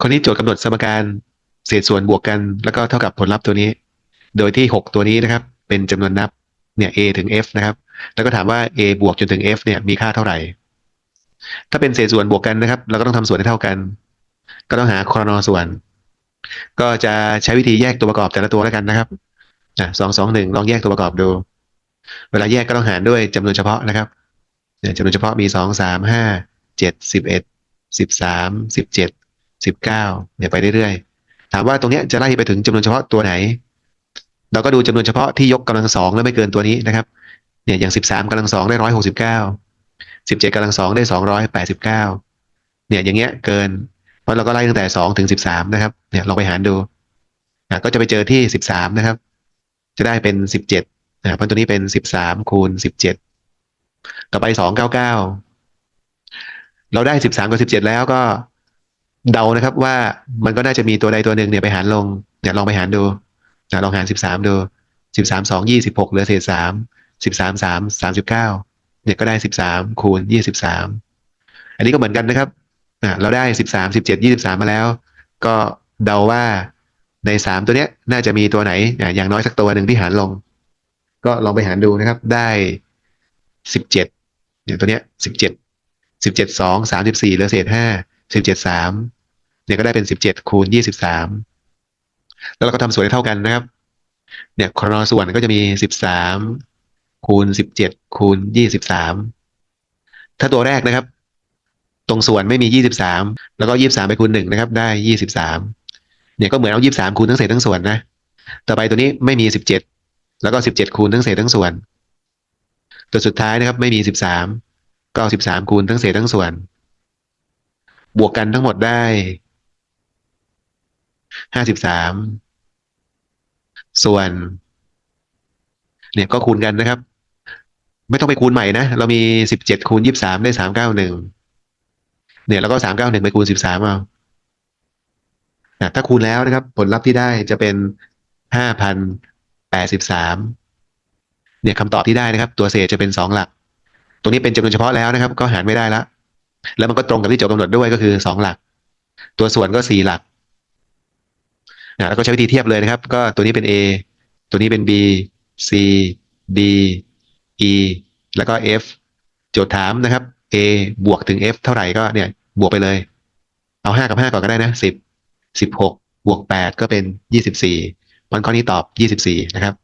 ข้อนี้โจทย์กำหนดสมการเศษส่วนบวกกัน แล้วก็เท่ากับผลลัพธ์ตัวนี้ โดยที่หกตัวนี้นะครับ เป็นจำนวนนับเนี่ย a ถึง f นะครับ แล้วก็ถามว่า a บวกจนถึง f เนี่ยมีค่าเท่าไหร่ ถ้าเป็นเศษส่วนบวกกันนะครับ เราก็ต้องทำส่วนให้เท่ากัน ก็ต้องหาคอรนอส่วน ก็จะใช้วิธีแยกตัวประกอบแต่ละตัวแล้วกันนะครับอะสองสองหนึ่งลองแยกตัวประกอบดู เวลาแยกก็ต้องหารด้วยจำนวนเฉพาะนะครับจำนวนเฉพาะมีสองสามห้าเจ็ดสิบเอ็ดสิบสามสิบเจ็ด สิบเก้าเนี่ยไปเรื่อยๆ ถามว่าตรงนี้จะไล่ไปถึงจำนวนเฉพาะตัวไหน เราก็ดูจำนวนเฉพาะที่ยกกำลังสองแล้วไม่เกินตัวนี้นะครับ เนี่ยอย่างสิบสามกำลังสองได้ร้อยหกสิบเก้าสิบเจ็ดกำลังสองได้สองร้อยแปดสิบเก้าเนี่ยอย่างเงี้ยเกิน เพราะเราก็ไล่ตั้งแต่สองถึงสิบสามนะครับ เนี่ยลองไปหารดูอะก็จะไปเจอที่สิบสามนะครับ จะได้เป็นสิบเจ็ดอ่าเพราะตัวนี้เป็นสิบสามคูณสิบเจ็ดต่อไปสองเก้าเก้าเราได้สิบสามกับสิบเจ็ดแล้วก็ เดานะครับว่ามันก็น่าจะมีตัวใดตัวหนึ่งเนี่ยไปหารลงเนี่ยลองไปหารดูอะลองหารสิบสามดูสิบสามสองยี่สิบหกเหลือเศษสามสิบสามสามสามสิบเก้าเนี่ยก็ได้สิบสามคูณยี่สิบสามอันนี้ก็เหมือนกันนะครับอะเราได้สิบสามสิบเจ็ดยี่สิบสามมาแล้ว ก็เดาว่าในสามตัวเนี้ยน่าจะมีตัวไหนอะอย่างน้อยสักตัวหนึ่งที่หารลง ก็ลองไปหารดูนะครับ ได้สิบเจ็ดเนี่ยตัวเนี้ยสิบเจ็ดสิบเจ็ดสองสามสิบสี่เหลือเศษห้า สิบเจ็ดสามเนี่ยก็ได้เป็นสิบเจ็ดคูณยี่สิบสามแล้วเราก็ทำส่วนให้เท่ากันนะครับ เนี่ยครนส่วนก็จะมีสิบสามคูณสิบเจ็ดคูณยี่สิบสามถ้าตัวแรกนะครับ ตรงส่วนไม่มียี่สิบสามแล้วก็ยี่สามไปคูณหนึ่งนะครับ ได้ยี่สิบสามเนี่ยก็เหมือนเอายี่สามคูณทั้งเศษทั้งส่วนนะ ต่อไปตัวนี้ไม่มีสิบเจ็ดแล้วก็สิบเจ็ดคูณทั้งเศษทั้งส่วน ตัวสุดท้ายนะครับ ไม่มีสิบสามก็สิบสามคูณทั้งเศษทั้งส่วน บวกกันทั้งหมดได้ห้าสิบสามส่วน เนี่ยก็คูณกันนะครับ ไม่ต้องไปคูณใหม่นะ เรามีสิบเจ็ดคูณยี่สามได้สามเก้าหนึ่งเนี่ยแล้วก็สามเก้าหนึ่งไปคูณสิบสามเอาถ้าคูณแล้วนะครับ ผลลัพธ์ที่ได้จะเป็นห้าพันแปดสิบสามเนี่ยคำตอบที่ได้นะครับ ตัวเศษจะเป็นสองหลัก ตรงนี้เป็นจำนวนเฉพาะแล้วนะครับ ก็หารไม่ได้ละ แล้วมันก็ตรงกับที่โจทย์กำหนดด้วยก็คือสองหลัก ตัวส่วนก็สี่หลักนะแล้วก็ใช้วิธีเทียบเลยนะครับ ก็ตัวนี้เป็น A ตัวนี้เป็น B C D E แล้วก็ F โจทย์ถามนะครับ A บวกถึง F เท่าไหร่ก็เนี่ย บวกไปเลย เอาห้ากับห้าก่อนก็ได้นะสิบสิบหกบวกแปดก็เป็นยี่สิบสี่มันข้อนี้ตอบยี่สิบสี่นะครับ